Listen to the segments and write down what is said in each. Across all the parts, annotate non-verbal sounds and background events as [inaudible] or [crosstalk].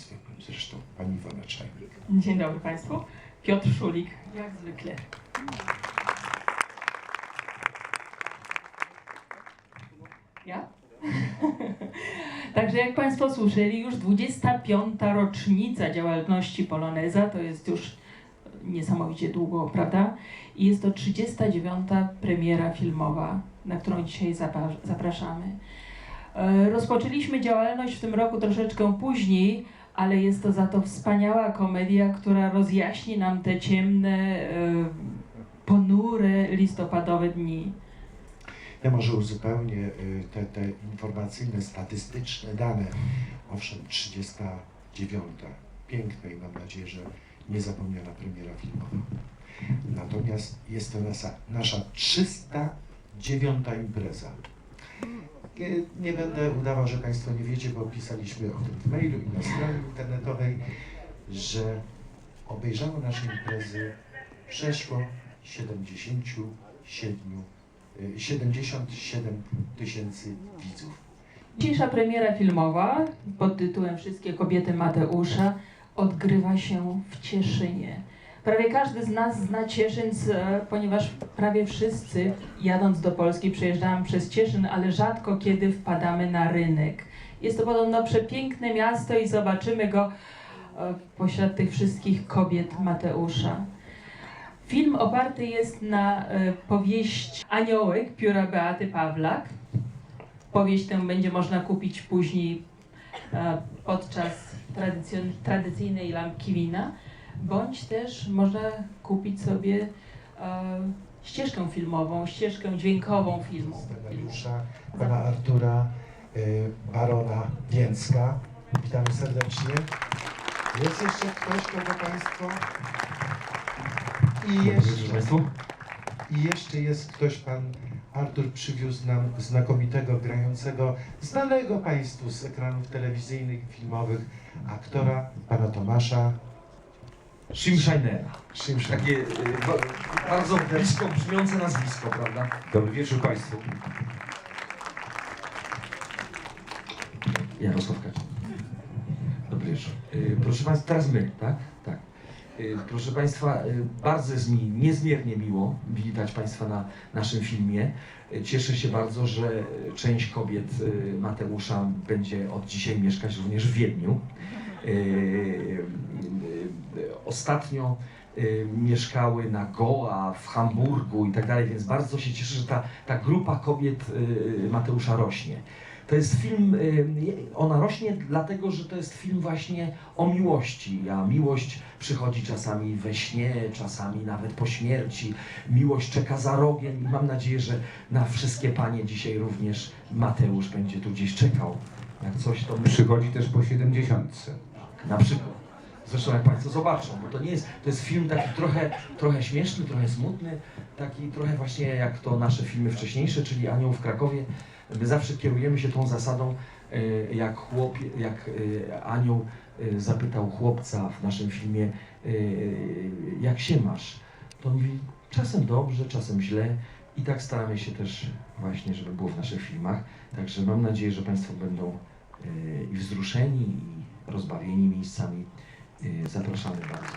państwie, zresztą pani Iwona Czajnik. Dzień dobry Państwu. Piotr Szulik, jak zwykle. Ja? [laughs] Także jak Państwo słyszeli, już 25. rocznica działalności Poloneza, to jest już niesamowicie długo, prawda? I jest to 39. premiera filmowa, na którą dzisiaj zapra- zapraszamy. E, Rozpoczęliśmy działalność w tym roku troszeczkę później, ale jest to za to wspaniała komedia, która rozjaśni nam te ciemne, e, ponure listopadowe dni. Ja może uzupełnię y, te, te informacyjne, statystyczne dane. Owszem, 39. Piękna i mam nadzieję, że niezapomniana premiera filmowa. Natomiast jest to nasza, nasza 309. impreza. Nie, będę udawał, że Państwo nie wiecie, bo pisaliśmy o tym w mailu i na stronie internetowej, że obejrzało nasze imprezy przeszło 77 y, 77 tysięcy widzów. Dzisiejsza premiera filmowa pod tytułem Wszystkie kobiety Mateusza odgrywa się w Cieszynie. Prawie każdy z nas zna Cieszyn, ponieważ prawie wszyscy jadąc do Polski przejeżdżamy przez Cieszyn, ale rzadko kiedy wpadamy na rynek. Jest to podobno przepiękne miasto i zobaczymy go e, pośród tych wszystkich kobiet Mateusza. Film oparty jest na e, powieści Aniołek pióra Beaty Pawlak. Powieść tę będzie można kupić później e, podczas tradycyjnej lampki wina, bądź też można kupić sobie e, ścieżkę filmową, ścieżkę dźwiękową filmu. Scenariusza pana Artura y, Barona Więcka. Witamy serdecznie. Jest jeszcze ktoś, kogo Państwo... I jeszcze. I jeszcze jest ktoś, pan Artur przywiózł nam znakomitego, grającego, znanego Państwu z ekranów telewizyjnych, filmowych, aktora, pana Tomasza Schimscheinera. Szymsza. Takie y, ba- bardzo blisko brzmiące nazwisko, prawda? Dobry wieczór Państwu. Jarosław Kaczyński. Dobry wieczór. Y, Proszę Państwa, teraz my, tak? Tak. Y, Proszę Państwa, y, bardzo jest mi niezmiernie miło witać Państwa na naszym filmie. Y, Cieszę się bardzo, że część kobiet y, Mateusza będzie od dzisiaj mieszkać również w Wiedniu. Y, Ostatnio y, mieszkały na Goa, w Hamburgu i tak dalej, więc bardzo się cieszę, że ta, ta grupa kobiet y, Mateusza rośnie. To jest film, y, ona rośnie dlatego, że to jest film właśnie o miłości, a miłość przychodzi czasami we śnie, czasami nawet po śmierci. Miłość czeka za rogiem i mam nadzieję, że na wszystkie panie dzisiaj również Mateusz będzie tu gdzieś czekał. Jak coś to Przychodzi też po 70. na przykład. Zresztą jak Państwo zobaczą, bo to nie jest, to jest film taki trochę, trochę śmieszny, trochę smutny, taki trochę właśnie jak to nasze filmy wcześniejsze, czyli Anioł w Krakowie. My zawsze kierujemy się tą zasadą, e, jak chłop, jak e, anioł e, zapytał chłopca w naszym filmie, jak się masz? To mówi, czasem dobrze, czasem źle. I tak staramy się też właśnie, żeby było w naszych filmach. Także mam nadzieję, że Państwo będą i wzruszeni, i rozbawieni miejscami. E, Zapraszamy bardzo.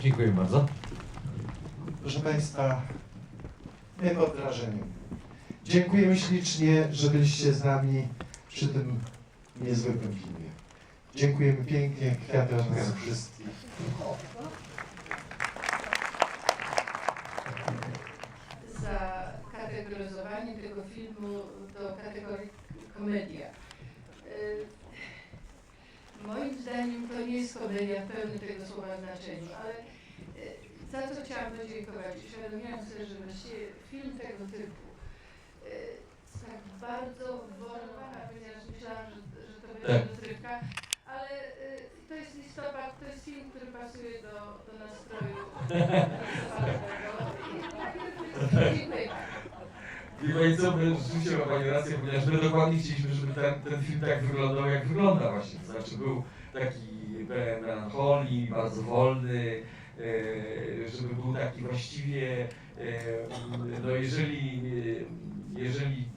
Dziękuję bardzo. Proszę Państwa, my pod wrażeniem. Dziękujemy ślicznie, że byliście z nami przy tym niezwykłym filmie. Dziękujemy pięknie, kwiaty od nas wszystkich. Tego filmu do kategorii komedia. Y, Moim zdaniem to nie jest komedia w pełnym tego słowa znaczeniu, ale y, za to chciałam podziękować. Uświadomiłam sobie, że właściwie film tego typu y, tak bardzo wolno, ponieważ myślałam, że, że to będzie Tak. rozrywka, ale to jest listopad, to jest film, który pasuje do, do nastroju. [laughs] I- Dziękuję. I Pani co, my rzeczywiście ma Pani rację, ponieważ my dokładnie chcieliśmy, żeby ten, ten film tak wyglądał, jak wygląda właśnie. To znaczy był taki pełen melancholii, bardzo wolny, e, żeby był taki właściwie, e, no jeżeli,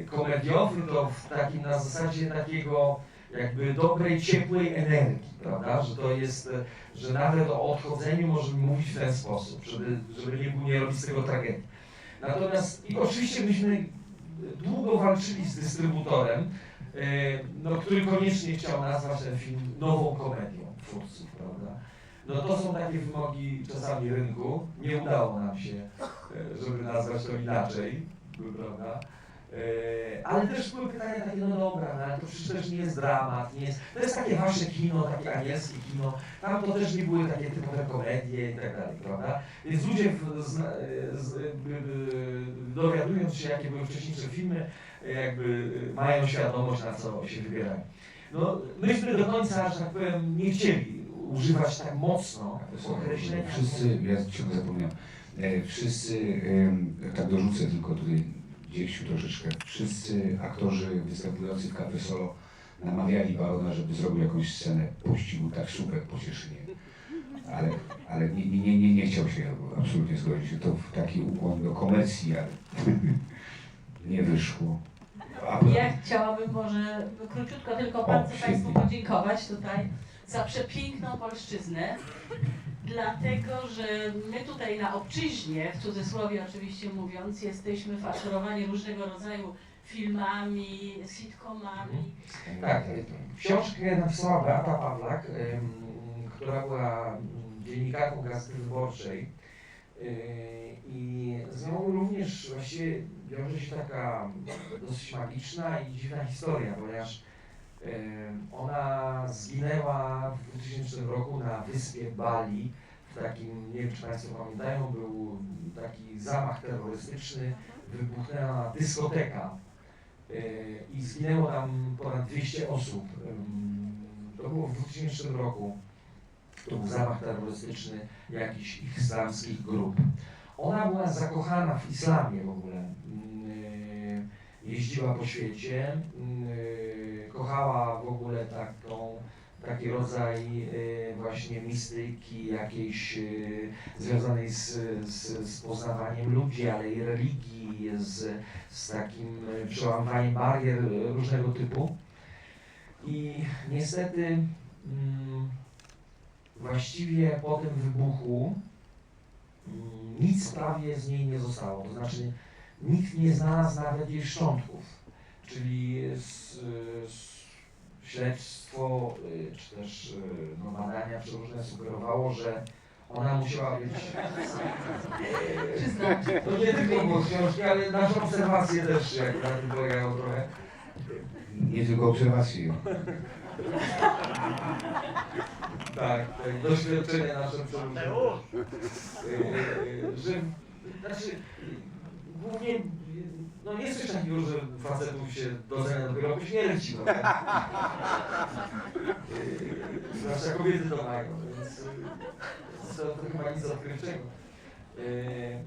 e, komediowym, to w takim na zasadzie takiego jakby dobrej, ciepłej energii, prawda? Że to jest, że nawet o odchodzeniu możemy mówić w ten sposób, żeby, żeby nie, nie robić z tego tragedii. Natomiast i oczywiście myśmy długo walczyli z dystrybutorem, e, no, który koniecznie chciał nazwać ten film nową komedią twórców, prawda? No to są takie wymogi czasami rynku. Nie udało nam się, e, żeby nazwać to inaczej, prawda? E, Ale też były pytania takie, no dobra, no ale to przecież też nie jest dramat, nie jest, to jest takie wasze kino, takie anielskie kino, tam to też nie były takie typowe komedie i tak dalej, prawda? Więc ludzie w, zna, z, by, by, dowiadując się, jakie były wcześniejsze filmy, jakby mają świadomość, na co się wybierają. No, myśmy do końca, że tak powiem, nie chcieli używać tak mocno określenia. Wszyscy, ja ciągle zapomniałem, e, wszyscy, tak dorzucę tylko tutaj gdzieś troszeczkę, wszyscy aktorzy występujący w Cafe Solo namawiali Barona, żeby zrobił jakąś scenę pościgu taksówek po Cieszynie. Ale, ale nie, nie, nie, nie, nie chciał się absolutnie zgodzić. To w taki ukłon do komercji, ale [laughs] nie wyszło. Ja chciałabym może króciutko tylko bardzo. Państwu podziękować tutaj za przepiękną polszczyznę, dlatego że my tutaj na obczyźnie, w cudzysłowie oczywiście mówiąc, jesteśmy faszerowani różnego rodzaju filmami, sitcomami. Tak, książkę napisała Beata Pawlak, która była dziennikarką Gazety Wyborczej. Yy, I z nią również właściwie wiąże się taka dosyć magiczna i dziwna historia, ponieważ ona zginęła w 2000 roku na wyspie Bali. W takim, nie wiem czy Państwo pamiętają, był taki zamach terrorystyczny, wybuchnęła dyskoteka i zginęło tam ponad 200 osób. To było w 2000 roku. To był zamach terrorystyczny jakichś islamskich grup. Ona była zakochana w islamie w ogóle. Jeździła po świecie, kochała w ogóle taką, taki rodzaj yy, właśnie mistyki jakiejś yy, związanej z, z, z poznawaniem ludzi, ale i religii, z, z takim e, przełamywaniem barier różnego typu. I niestety mm, właściwie po tym wybuchu mm, nic prawie z niej nie zostało. To znaczy nikt nie znalazł nawet jej szczątków. Czyli s, s, śledztwo y, czy też y, no, badania przeróżne sugerowało, że ona musiała być Przyznam. to nie tylko było z książki, ale nasze obserwacje też jak na tym polegają trochę. nie tylko obserwacje. Tak, tak doświadczenia nasze przeróżne. Że, znaczy, głównie, no nie coś takiego, że facetów się docenia dopiero po śmierci, no. Zwłaszcza kobiety to mają, więc to, to chyba nic odkrywczego. Yy,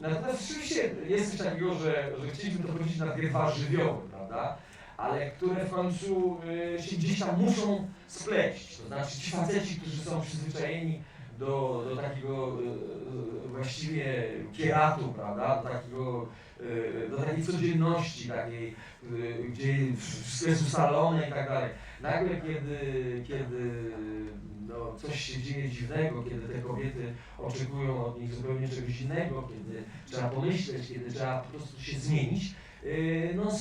Natomiast rzeczywiście jest coś takiego, że, że chcieliśmy to powiedzieć na dwie dwa żywioły, prawda? Ale które w końcu y, się gdzieś tam muszą spleść. To znaczy ci faceci, którzy są przyzwyczajeni do, do takiego y, właściwie kieratu, prawda? Do takiego y, do takiej codzienności, takiej, y, gdzie wszystko jest ustalone i tak dalej. Nagle, kiedy, kiedy no, coś się dzieje dziwnego, kiedy te kobiety oczekują od nich zupełnie czegoś innego, kiedy trzeba pomyśleć, kiedy trzeba po prostu się zmienić, no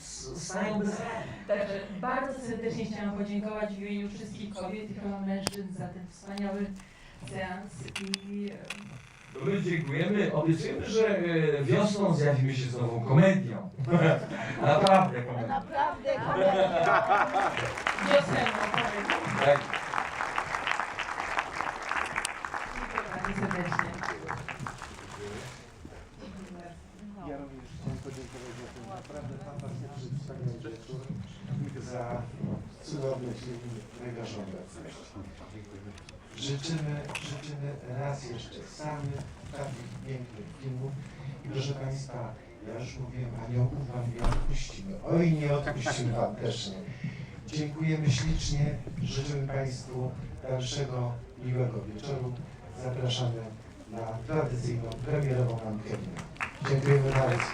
s- s- stają bez rady. Także bardzo serdecznie chciałam podziękować w imieniu wszystkich kobiet i chyba mężczyzn za ten wspaniały seans i my dziękujemy, obiecujemy, że e, wiosną zjawimy się z nową komedią. [laughs] Naprawdę komedią. Naprawdę wiosenną komedię. Tak. Dziękuję bardzo serdecznie. Ja również chciałem podziękować za ten naprawdę fantastyczny wspaniały wieczór za cudowne film Najgorzone Życzymy, życzymy raz jeszcze samych takich pięknych filmów i proszę Państwa, ja już mówiłem, aniołów Wam nie odpuścimy. Oj, nie odpuścimy Wam też nie. Dziękujemy ślicznie, życzymy Państwu dalszego miłego wieczoru. Zapraszamy na tradycyjną premierową ankietę. Dziękujemy bardzo.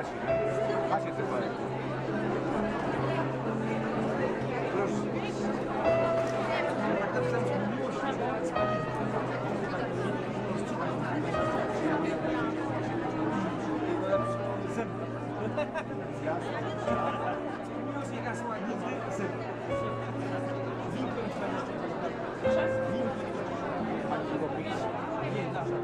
TVN macie, nie? Macie TVN. Proszę. Miłość nie gasła nigdy zęby. Nie, nasza.